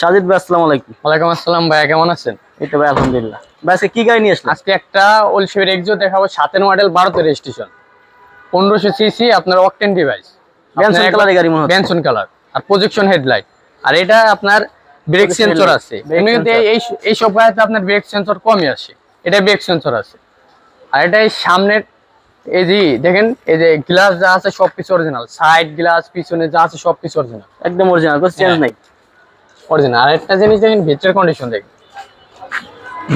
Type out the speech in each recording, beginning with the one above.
সাজিদ ভাই আসসালামু আলাইকুম। ওয়ালাইকুম আসসালাম ভাইয়া কেমন আছেন? এই তো ভাই আলহামদুলিল্লাহ। ভাই আজকে কি গাড়ি নিয়ে আসলেন? আজকে একটা ওলশের এক্সো দেখাবো সাতের মডেল বারোতে রেজিস্ট্রেশন পনেরোশো সিসি আপনার অকটেন ডিভাইস Benson colour গাড়ি মনে। বেনসন কালার আর প্রজেকশন হেডলাইট আর এটা আপনার ব্রেক সেন্সর আছে। এমনিতে এই এই সব গাড়িতে আপনার ব্রেক সেন্সর কমই আসে। এটা ব্রেক সেন্সর আছে। আর এটা এই সামনের এই যে দেখেন এই যে গ্লাস যা আছে সব কিছু অরিজিনাল সাইড গ্লাস পিছনে যা আছে সব কিছু অরিজিনাল একদম অরিজিনাল কোনো চেঞ্জ হ্যাঁ। নাই। অরিজিনাল আর একটা জিনিস দেখেন ভিতরের কন্ডিশন দেখেন।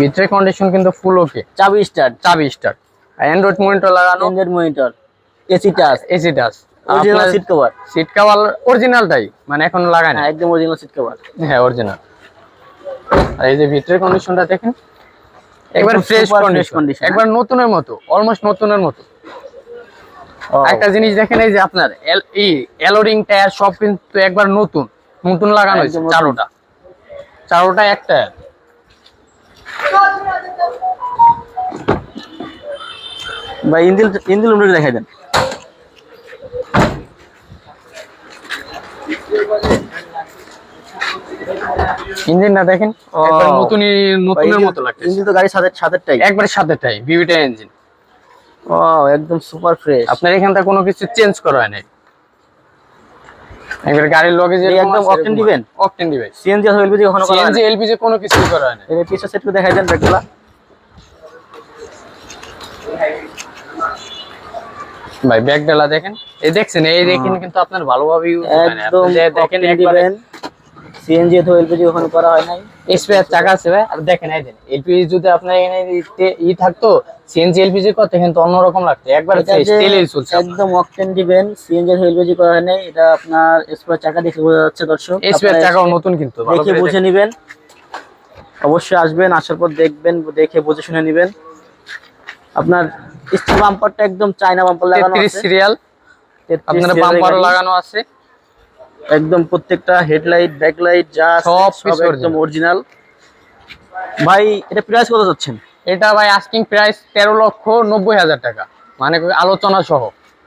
ভিতরের কন্ডিশন কিন্তু ফুল ওকে চাবি স্টার্ট চাবি স্টার্ট অ্যান্ড্রয়েড মনিটর লাগানো। চেঞ্জের monitor AC touch AC touch original seat cover seat cover অরিজিনালটাই মানে এখন লাগায় না হ্যাঁ একদম অরিজিনাল সিট কভার হ্যাঁ অরিজিনাল আর এই যে ভিতরের কন্ডিশনটা দেখেন একবার ফ্রেশ কন্ডিশন একবার নতুনের মতো অলমোস্ট নতুনের মতো। একটা জিনিস দেখেন এই যে আপনার এল ই এলোরিং টায়ার সব কিন্তু একবার নতুন। নতুন লাগানো হয়েছে। চারোটা। চারোটা এক টায়ার ভাই ইঞ্জিন ইঞ্জিন রুমটা দেখাই দেন। ইঞ্জিনটা দেখেন নতুনই নতুনের মতো লাগছে ইঞ্জিন তো গাড়ির সাথে সাথেরটাই। একবারে সাথেটাই ভিভিটা ইঞ্জিন ও একদম সুপার ফ্রেশ আপনার এখান থেকে কোনো কিছু চেঞ্জ করা হয় নাই। একবার গাড়ির একদম দিবেন? অকটেন দিবেন সিএনজি অথবা এলপিজি কখনো করা সিএনজি এলপিজি কোনো কিছুই করা হয় না। এর সেট করে দেখাই দেন ব্যাগগুলা। ভাই ব্যাগ ডালা দেখেন। এই দেখছেন এই দেখেন কিন্তু আপনার ভালোভাবে ইউজ হয় না। আপনি দেখেন একবারে সিএনজি অথবা এলপিজি কখনো করা হয় নাই। স্পেয়ার চাকা আছে ভাই আর দেখেন এই দেন এলপিজি যদি আপনার এখানে ই- থাকতো সিএনজি এলপিজি করতে কিন্তু অন্যরকম লাগতো একবার তেলেই চলছে। একদম অকটেন দিবেন সিএনজি অথবা এলপিজি করা হয় নাই এটা আপনার স্পোর চাকা দেখে বোঝা যাচ্ছে দর্শক। স্পেয়ার চাকাও নতুন কিন্তু ভালো দেখে করে বুঝে নিবেন। অবশ্যই আসবেন আসার পর দেখবেন দেখে বুঝে শুনে নেবেন। আপনার স্টিল বাম্পারটা একদম চায়না বাম্পার লাগানো আছে। সিরিয়াল আপনার বাম্পারও লাগানো আছে। একদম প্রত্যেকটা হেডলাইট ব্যাকলাইট যা সব সব একদম অরিজিনাল ভাই এটা প্রাইস কত যাচ্ছেন এটা ভাই আস্কিং প্রাইস তেরো লক্ষ নব্বই হাজার টাকা। মানে আলোচনা সহ।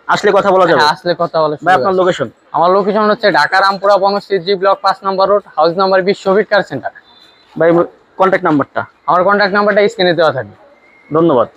আসলে কথা বলা যাবে। হ্যাঁ, আসলে কথা বলে ভাই আপনার লোকেশন আমার লোকেশন হচ্ছে ঢাকা রামপুরা বনশ্রী জি ব্লক পাঁচ নম্বর রোড হাউস নাম্বার বিশ শফিক কার সেন্টার ভাই কন্ট্যাক্ট নাম্বারটা আমার কন্ট্যাক্ট নাম্বারটা স্ক্রিনে দেওয়া থাকবে। ধন্যবাদ।